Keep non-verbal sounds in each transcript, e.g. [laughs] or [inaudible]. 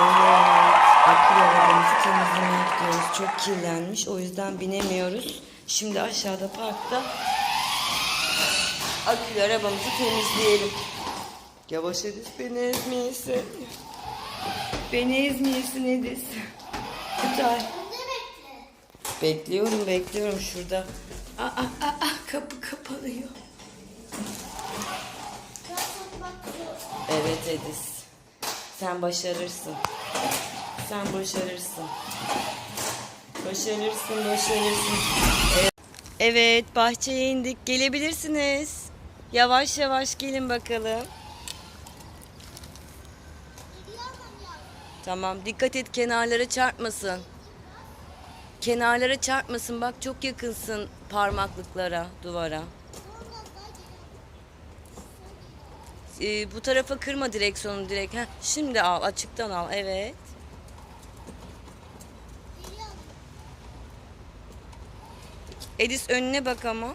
Evet, akül arabamızı temizlemeye gidiyoruz. Çok kirlenmiş, o yüzden binemiyoruz. Şimdi aşağıda parkta akül arabamızı temizleyelim. Yavaş Edis, beni ezmeyesin. Beni ezmeyesin Edis. Güzel. Bekliyorum, bekliyorum şurada. Aa, aa, aa, kapı kapanıyor. Evet Edis. Sen başarırsın. Sen başarırsın. Başarırsın, başarırsın. Evet, evet bahçeye indik. Gelebilirsiniz. Yavaş yavaş gelin bakalım. Tamam, dikkat et kenarlara çarpmasın. Kenarlara çarpmasın. Bak çok yakınsın parmaklıklara, duvara. Ee, bu tarafa kırma direksiyonu direkt. Heh, şimdi al, açıktan al. Evet. Edis önüne bak ama.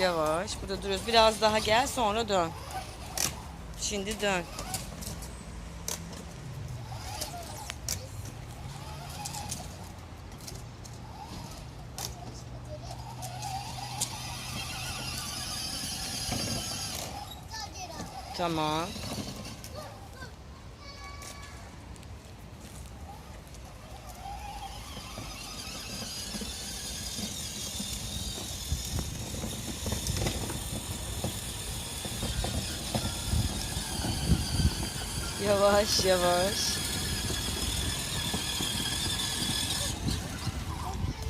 Yavaş. Burada duruyoruz. Biraz daha gel sonra dön. Şimdi dön. Tamam. Yavaş yavaş.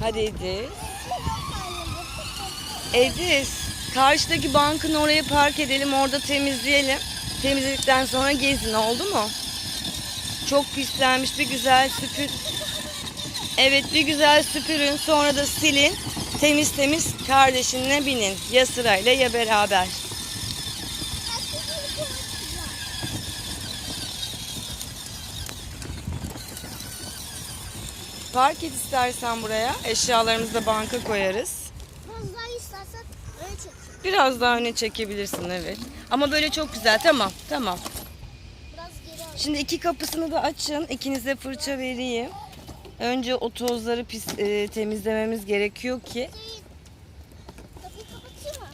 Hadi Edis. Edis. Karşıdaki bankın oraya park edelim. Orada temizleyelim. Temizledikten sonra gezin oldu mu? Çok pislenmiş. Bir güzel süpür. Evet bir güzel süpürün. Sonra da silin. Temiz temiz kardeşinle binin. Ya sırayla ya beraber. Park et istersen buraya. Eşyalarımızı da banka koyarız. Biraz daha istersen öyle çek. Biraz daha öne çekebilirsin evet. Ama böyle çok güzel. Tamam, tamam. Şimdi iki kapısını da açın. İkinize fırça vereyim. Önce o tozları pis, e, temizlememiz gerekiyor ki.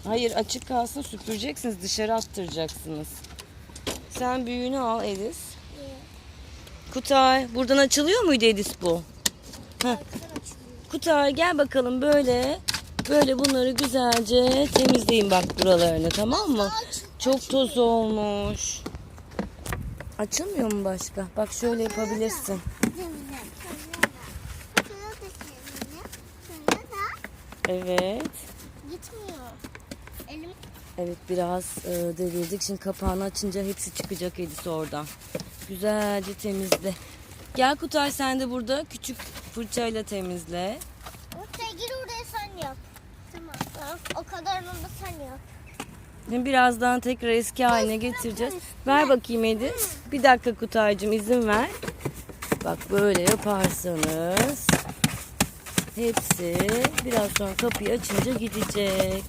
Hayır açık kalsın süpüreceksiniz. Dışarı attıracaksınız. Sen büyüğünü al Edis. Kutay buradan açılıyor muydu Edis bu? Heh. Kutay gel bakalım böyle. Böyle bunları güzelce temizleyin bak buralarını tamam mı? Çok toz olmuş. Açılmıyor mu başka? Bak şöyle yapabilirsin. Evet. Gitmiyor. Elim Evet biraz e, devirdik. Şimdi kapağını açınca hepsi çıkacak Edis oradan. Güzelce temizle. Gel Kutay sen de burada küçük fırçayla temizle. Ortaya gir oraya sen yap. Tamam. Tamam. O kadarını da sen yap. Birazdan tekrar eski haline getireceğiz. Ver bakayım Edis. Bir dakika Kutaycığım izin ver. Bak böyle yaparsanız hepsi biraz sonra kapıyı açınca gidecek.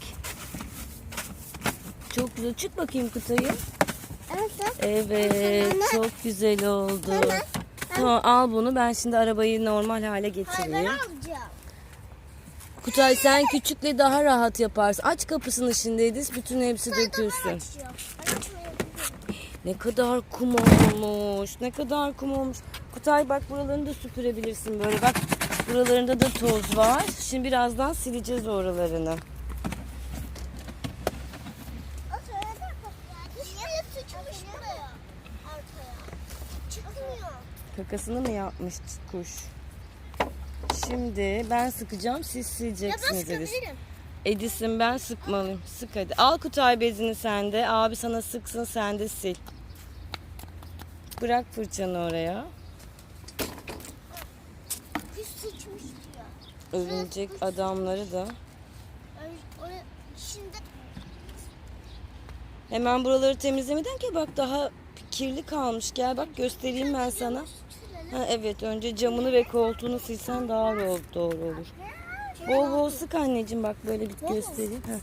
Çok güzel. Çık bakayım Kutay'ım. Evet. Evet, çok güzel oldu. Tamam al bunu. Ben şimdi arabayı normal hale getireyim. Kutay sen küçükle daha rahat yaparsın. Aç kapısını şimdi Edis. Bütün hepsi dökülsün. Ne kadar kum olmuş. Ne kadar kum olmuş. Kutay bak buralarını da süpürebilirsin böyle. Bak buralarında da toz var. Şimdi birazdan sileceğiz oralarını. Kakasını mı yapmış kuş? Şimdi ben sıkacağım siz Ya ben sileceksiniz sıkabilirim. Edis'im ben sıkmalıyım. Sık hadi. Al Kutay bezini sen de. Abi sana sıksın sen de sil. Bırak fırçanı oraya. Pis sıçmış diyor. Örümcek adamları da. Şimdi Hemen buraları temizlemeden ki bak daha kirli kalmış. Gel bak göstereyim ben sana. Ha, evet önce camını ve koltuğunu silsen daha doğru, olur. Bol bol sık anneciğim bak böyle bir göstereyim. Heh.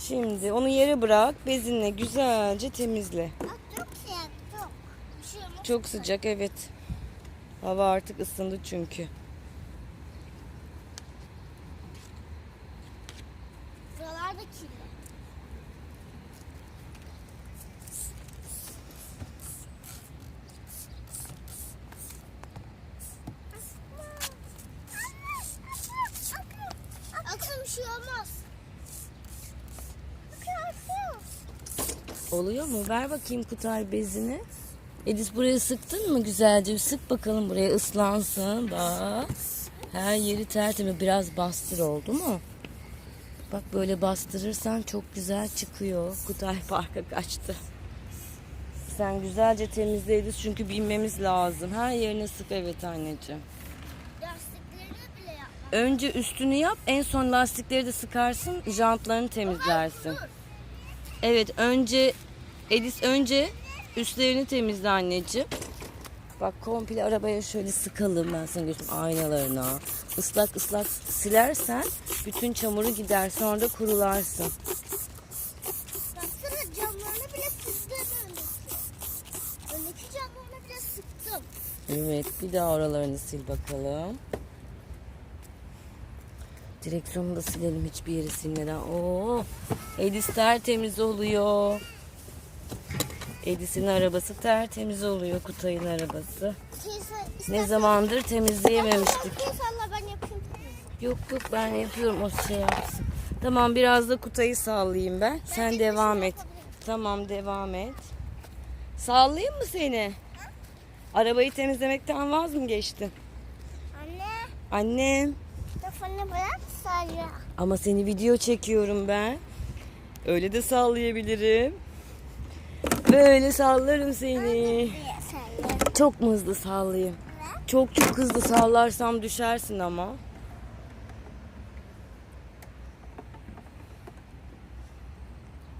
Şimdi onu yere bırak. Bezinle güzelce temizle. Çok sıcak evet. Hava artık ısındı çünkü. Buralar da kirli. Akşam bir şey olmaz. Akıyor akıyor. Oluyor mu? Ver bakayım Kutay bezini. Edis buraya sıktın mı güzelce? Sık bakalım buraya ıslansın. Bak. Her yeri tertemiz. Biraz bastır oldu mu? Bak böyle bastırırsan çok güzel çıkıyor. Kutay parka kaçtı. Sen güzelce temizle Edis çünkü binmemiz lazım. Her yerine sık evet anneciğim. Önce üstünü yap. En son lastikleri de sıkarsın. Jantlarını temizlersin. Evet önce Edis önce üstlerini temizle anneciğim. Bak komple arabaya şöyle sıkalım ben sana göstereyim aynalarına. Islak ıslak silersen bütün çamuru gider sonra da kurularsın. Baksana camlarını bile sıktım öndeki. Öndeki camlarını bile sıktım. Evet bir daha oralarını sil bakalım. Direksiyonu da silelim hiçbir yeri silmeden. Oo, Edis tertemiz oluyor. Edis'in arabası tertemiz oluyor. Kutay'ın arabası. Şey, Ne zamandır temizleyememiştik. Yok yok ben yapıyorum o şey yapsın. Tamam biraz da Kutay'ı sallayayım ben. Sen devam et. Tamam devam et. Sallayayım mı seni? Arabayı temizlemekten vaz mı geçtin? Anne, Annem. telefonunu bırak salla. Ama seni video çekiyorum ben. Öyle de sallayabilirim. Böyle sallarım seni. Çok mu hızlı sallayayım? Çok çok hızlı sallarsam düşersin ama.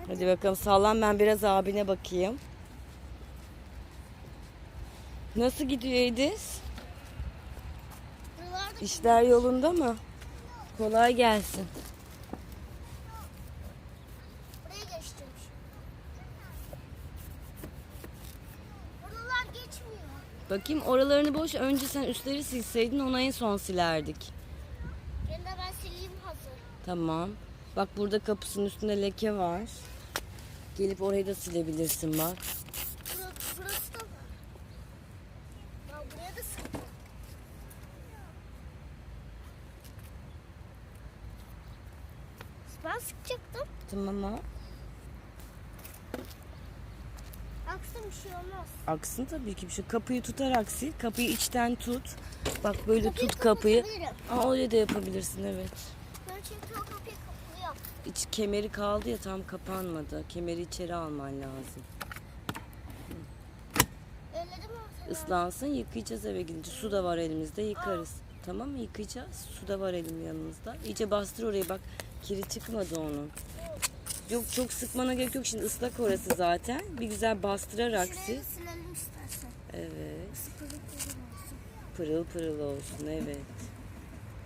Hadi bakalım sallan ben biraz abine bakayım. Nasıl gidiyor Edis? İşler yolunda mı? Kolay gelsin. buraya geçtim. Buralar geçmiyor. Bakayım oralarını boş. Önce sen üstleri silseydin ona en son silerdik. Yine de ben sileyim hazır. Tamam. Bak burada kapısının üstünde leke var. Gelip orayı da silebilirsin bak. Burası, burası da var. Ya buraya da sıktım. Ben sıkacaktım. Tamam ha. Aksın bir şey olmaz. Aksın tabii ki. Şu kapıyı tutarak sil. Kapıyı içten tut. Bak böyle Kapıyı tut kapıyı. Aa öyle de yapabilirsin evet. Ben çünkü o kapıyı kapılıyorum. İç kemeri kaldı ya tam kapanmadı. Kemeri içeri alman lazım. Islansın yıkayacağız eve gidince. Su da var elimizde yıkarız. Tamam mı yıkayacağız? Su da var elim yanımızda. İyice bastır orayı bak. Kiri çıkmadı onun. Yok çok sıkmana gerek yok. Şimdi ıslak orası zaten. Bir güzel bastırarak sil. Şurayı silelim istersen. Evet. Sıkılıp durun olsun. Pırıl pırıl olsun evet.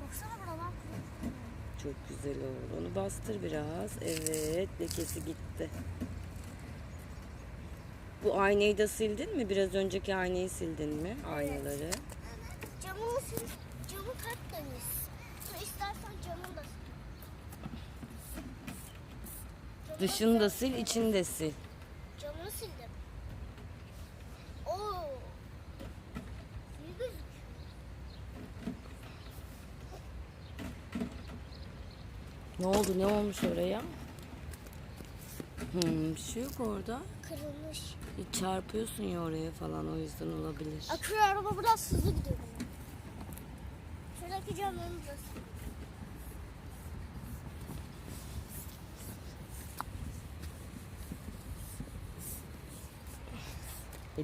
Baksana buralar kırık. Çok güzel oldu. Onu bastır biraz. Evet lekesi gitti. Bu aynayı da sildin mi? Biraz önceki aynayı sildin mi? Aynaları. Sil. Camı kat temiz. Sonra istersen camını da sil. Camını Dışını da sil, içini de sil. Camını sildim. Oo. İyi gözüküyor. Ne oldu? Ne olmuş oraya? Hmm, bir şey yok orada. Kırılmış. Hiç çarpıyorsun ya oraya falan o yüzden olabilir. Akıyor araba biraz hızlı gidiyor. Şuradaki camlarını da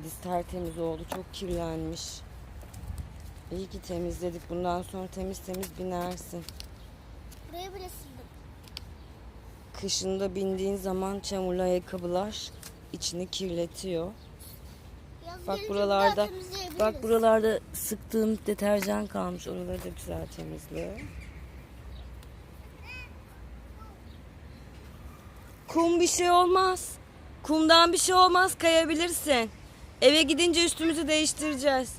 Deniz tertemiz oldu. Çok kirlenmiş. İyi ki temizledik. Bundan sonra temiz temiz binersin. Buraya bile sildim. Kışında bindiğin zaman çamurlu ayakkabılar içini kirletiyor. Yaz bak buralarda bak buralarda sıktığım deterjan kalmış. Oraları da güzel temizliyor. Kum bir şey olmaz. Kumdan bir şey olmaz kayabilirsin. Eve gidince üstümüzü değiştireceğiz.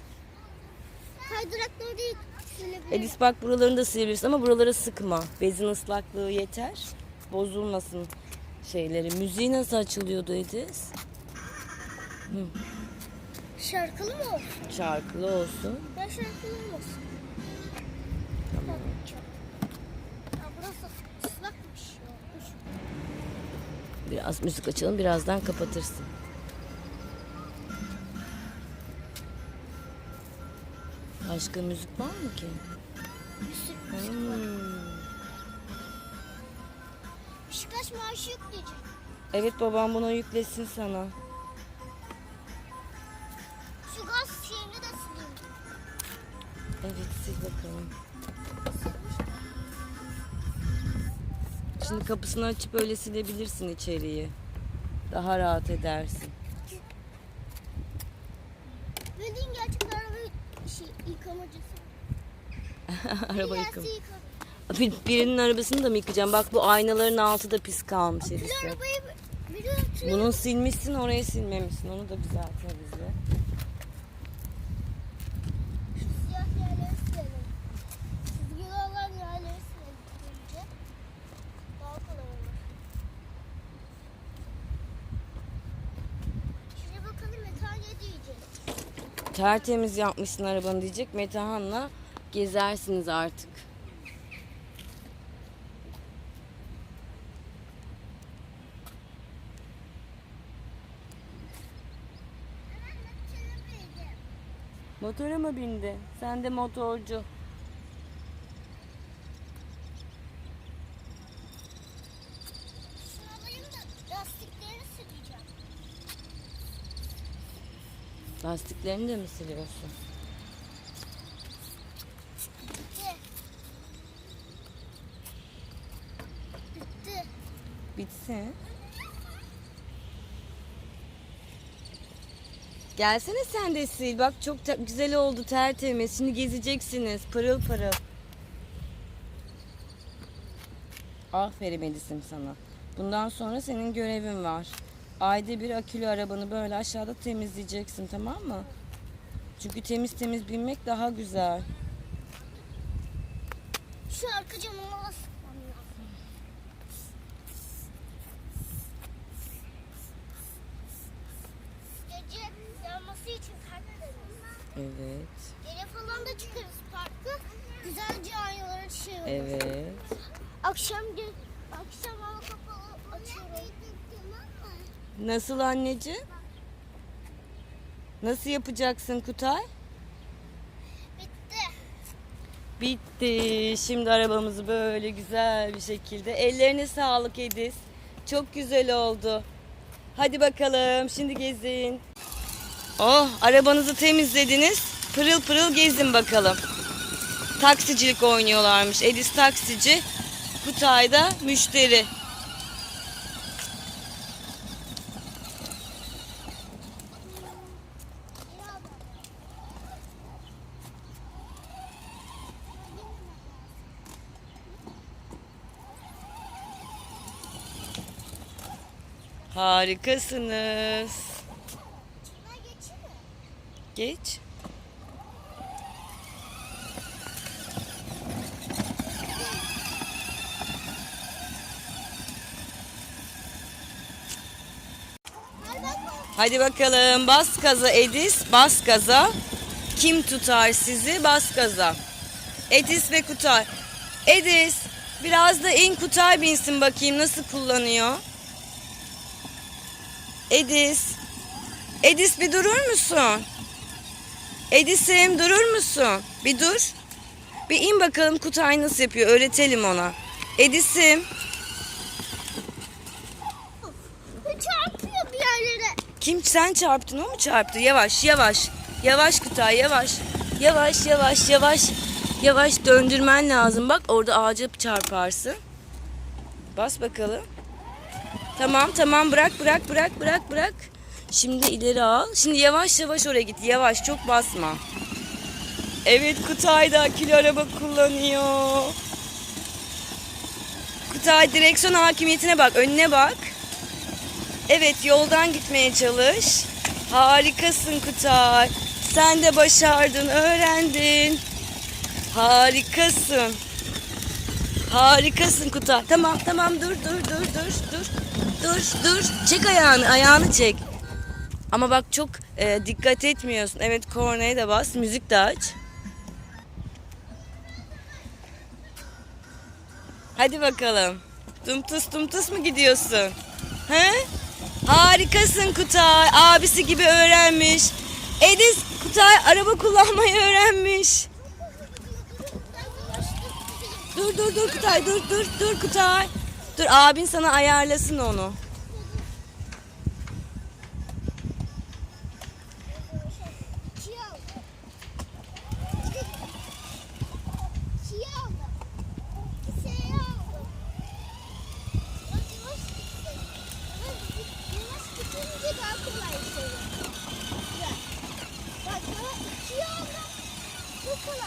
Kaydırakları değil. Edis bak buralarını da silebilirsin ama buraları sıkma. Bezin ıslaklığı yeter. Bozulmasın şeyleri. Müziği nasıl açılıyordu Edis? Şarkılı mı olsun? Şarkılı olsun. Ya şarkılı olmasın. Tamam. Ya burası ıslakmış ya. Üf. Biraz müzik açalım birazdan kapatırsın. Başka müzik var mı ki? Bir sürü müzik var. Hmm. Beşiktaş marşı yükleyecek. Evet babam bunu yüklesin sana. Şu gaz şeyini de sileyim. Evet sil bakalım. Şimdi kapısını açıp öyle silebilirsin içeriği. Daha rahat edersin. Bildiğin gerçek araba şey, yıkamacısı. [laughs] Araba yıkadım. Bir, birinin arabasını da mı yıkayacağım? Bak bu aynaların altı da pis kalmış Akülü Elif'e. arabayı biliyorum. Bunu silmişsin orayı silmemişsin. Onu da güzel temizle. Şu siyah yerleri silelim. Çizgili olan yerleri silelim. Önce. Daha kolay olur. Şimdi bakalım metal ne diyecek. Tertemiz yapmışsın arabanı diyecek. Metehan'la gezersiniz artık. Motora mı bindi? Sen de motorcu. Şunu alayım da lastiklerini sileceğim. Lastiklerini de mi siliyorsun? Bitti. Bitti. Bitsin. Gelsene sen de sil. Bak çok güzel oldu tertemiz. Şimdi gezeceksiniz pırıl pırıl. Aferin Edis'im sana. Bundan sonra senin görevin var. Ayda bir akülü arabanı böyle aşağıda temizleyeceksin tamam mı? Çünkü temiz temiz binmek daha güzel. Şu arka camıma da sıkmam lazım. Gece yanması için kalplerimiz. Evet. Gece falan da çıkarız parka. Güzelce aynaları şey olur. Evet. Akşam gel akşam hava kapalı açıyorum. Nasıl anneciğim? Nasıl yapacaksın Kutay? Bitti. Bitti. Şimdi arabamızı böyle güzel bir şekilde. Ellerine sağlık Edis. Çok güzel oldu. Hadi bakalım şimdi gezin. Oh arabanızı temizlediniz. Pırıl pırıl gezin bakalım. Taksicilik oynuyorlarmış. Edis taksici. Kutay da müşteri. Harikasınız. Geç. Hadi bakalım bas gaza Edis, bas gaza. Kim tutar sizi? Bas gaza. Edis ve Kutay. Edis, biraz da in Kutay binsin bakayım nasıl kullanıyor. Edis. Edis bir durur musun? Edis'im durur musun? Bir dur. Bir in bakalım Kutay nasıl yapıyor. Öğretelim ona. Edis'im. Çarpıyor bir yerlere. Kim sen çarptın o mu çarptı? Yavaş yavaş. Yavaş Kutay yavaş. Yavaş yavaş yavaş. Yavaş döndürmen lazım. Bak orada ağaca çarparsın. Bas bakalım. Tamam tamam bırak bırak bırak bırak bırak. Şimdi ileri al. Şimdi yavaş yavaş oraya git. Yavaş çok basma. Evet Kutay da akülü araba kullanıyor. Kutay direksiyon hakimiyetine bak. Önüne bak. Evet yoldan gitmeye çalış. Harikasın Kutay. Sen de başardın, öğrendin. Harikasın. Harikasın Kutay. Tamam tamam dur dur dur dur dur. Dur dur. Çek ayağını ayağını çek. Ama bak çok e, dikkat etmiyorsun. Evet kornaya da bas. Müzik de aç. Hadi bakalım. Tumtus tumtus mu gidiyorsun? He? Harikasın Kutay. Abisi gibi öğrenmiş. Ediz Kutay araba kullanmayı öğrenmiş. Dur dur dur Kutay dur dur dur Kutay. Dur abin sana ayarlasın onu.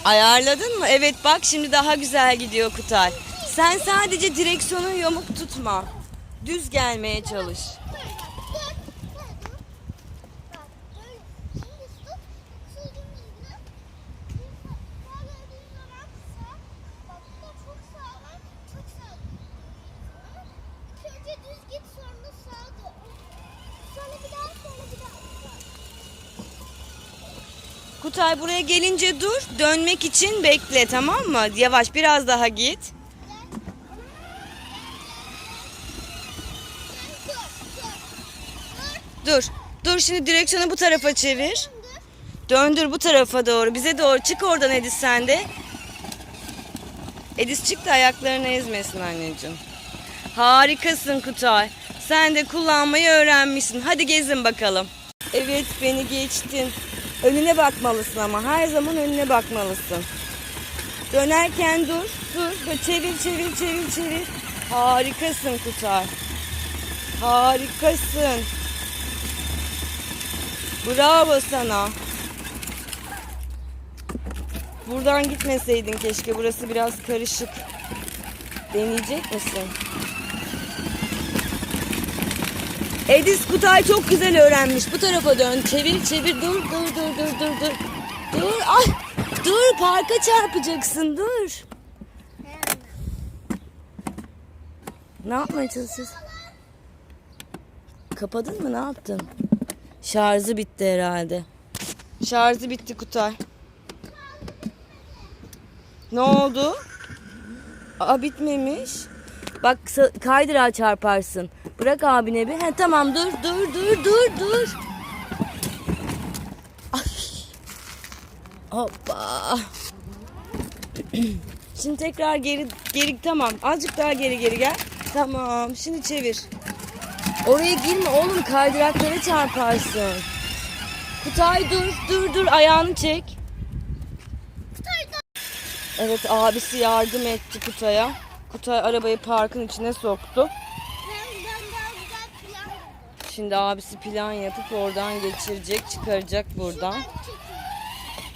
Ayarladın mı? Evet bak şimdi daha güzel gidiyor Kutay. Sen sadece direksiyonu yamuk tutma. Düz gelmeye çalış. Kutay buraya gelince dur. Dönmek için bekle tamam mı? Yavaş biraz daha git. Dur, dur, dur. Şimdi direksiyonu bu tarafa çevir. Döndür bu tarafa doğru. Bize doğru. Çık oradan Edis sen de. Edis çık da ayaklarını ezmesin anneciğim. Harikasın Kutay. Sen de kullanmayı öğrenmişsin. Hadi gezin bakalım. Evet beni geçtin. Önüne bakmalısın ama. Her zaman önüne bakmalısın. Dönerken dur. Dur. Böyle çevir çevir çevir çevir. Harikasın Kutay. Harikasın. Bravo sana. Buradan gitmeseydin keşke. Burası biraz karışık. Deneyecek misin? Edis Kutay çok güzel öğrenmiş. Bu tarafa dön. Çevir çevir. Dur dur dur dur dur dur. Dur. Ay. Dur parka çarpacaksın. Dur. Ne yapmaya çalışıyorsun? Kapadın mı? Ne yaptın? Şarjı bitti herhalde. Şarjı bitti Kutay. Ne oldu? Aa bitmemiş. Bak kaydırağa çarparsın. Bırak abine bir. He tamam dur dur dur dur dur. Ay. Hoppa. Şimdi tekrar geri geri tamam. Azıcık daha geri geri gel. Tamam. Şimdi çevir. Oraya girme oğlum kaydıraklara çarparsın. Kutay dur dur dur ayağını çek. Evet abisi yardım etti Kutay'a. Kutay arabayı parkın içine soktu. Şimdi abisi plan yapıp oradan geçirecek, çıkaracak buradan.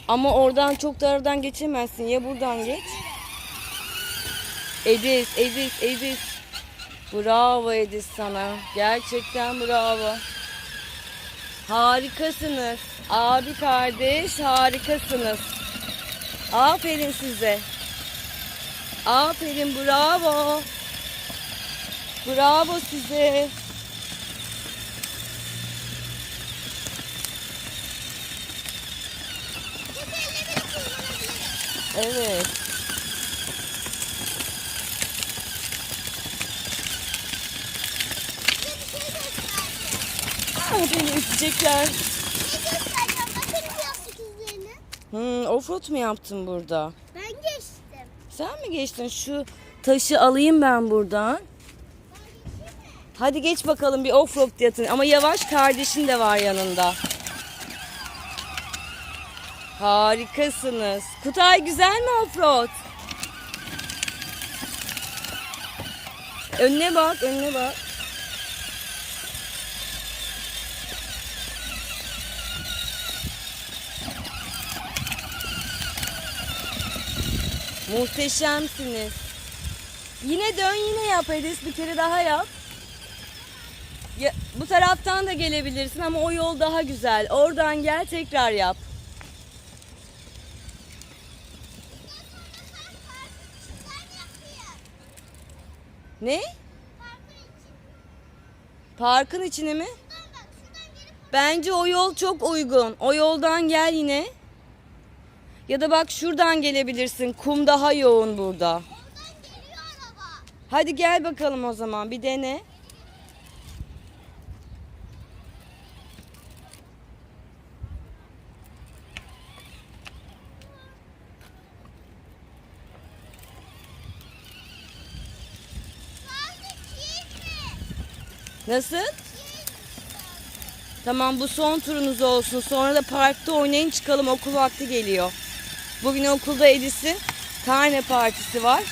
Ama oradan çok da aradan geçemezsin. Ya buradan geç. Edis, Edis, Edis. Bravo Edis sana. Gerçekten bravo. Harikasınız. Abi kardeş harikasınız. Aferin size. Aferin bravo. Bravo size. Evet. Size bir şey Aa, beni üzecekler. Hmm, offroad mu yaptın burada? Ben geçtim. Sen mi geçtin? Şu taşı alayım ben buradan. Hadi geç bakalım bir offroad yatın. Ama yavaş kardeşin de var yanında. Harikasınız. Kutay güzel mi offroad? Önüne bak, önüne bak. Muhteşemsiniz. Yine dön yine yap Edis bir kere daha yap. Ya, bu taraftan da gelebilirsin ama o yol daha güzel. Oradan gel tekrar yap. Ne? Parkın içine mi? Bence o yol çok uygun. O yoldan gel yine. Ya da bak şuradan gelebilirsin. Kum daha yoğun burada. Hadi gel bakalım o zaman bir dene. Nasıl? Tamam bu son turunuz olsun. Sonra da parkta oynayın çıkalım. Okul vakti geliyor. Bugün okulda Edis'in karne partisi var.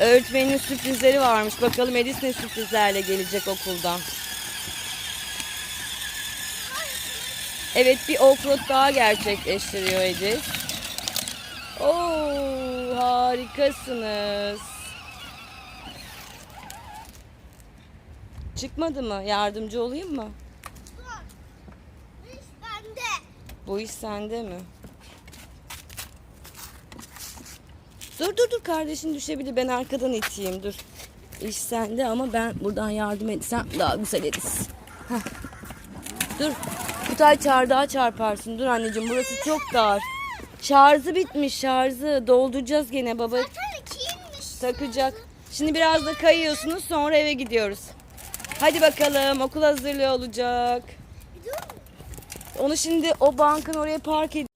Öğretmenin sürprizleri varmış. Bakalım Edis ne sürprizlerle gelecek okuldan. Evet bir offroad daha gerçekleştiriyor Edis. Oo harikasınız. Çıkmadı mı? Yardımcı olayım mı? Dur. Bu iş bende. Bu iş sende mi? Dur dur dur kardeşin düşebilir. Ben arkadan iteyim dur. İş sende ama ben buradan yardım etsem daha güzel ederiz. Heh. Dur. Kutay çardağa çarparsın. Dur anneciğim burası çok dar. Şarjı bitmiş şarjı. Dolduracağız gene baba. Takacak. Şimdi biraz da kayıyorsunuz sonra eve gidiyoruz. Hadi bakalım okul hazırlığı olacak. Onu şimdi o bankın oraya park ed...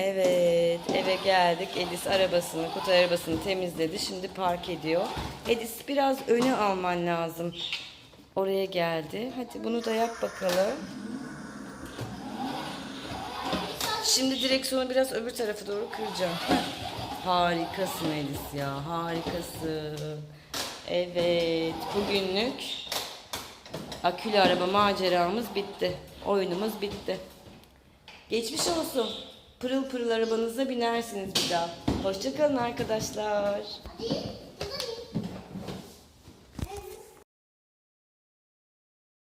Evet eve geldik. Edis arabasını, kutu arabasını temizledi. Şimdi park ediyor. Edis biraz öne alman lazım. Oraya geldi. Hadi bunu da yap bakalım. Şimdi direksiyonu biraz öbür tarafa doğru kıracağım. Harikasın Edis ya. Harikasın. Evet. Bugünlük akülü araba maceramız bitti. Oyunumuz bitti. Geçmiş olsun. Pırıl pırıl arabanıza binersiniz bir daha. Hoşçakalın arkadaşlar.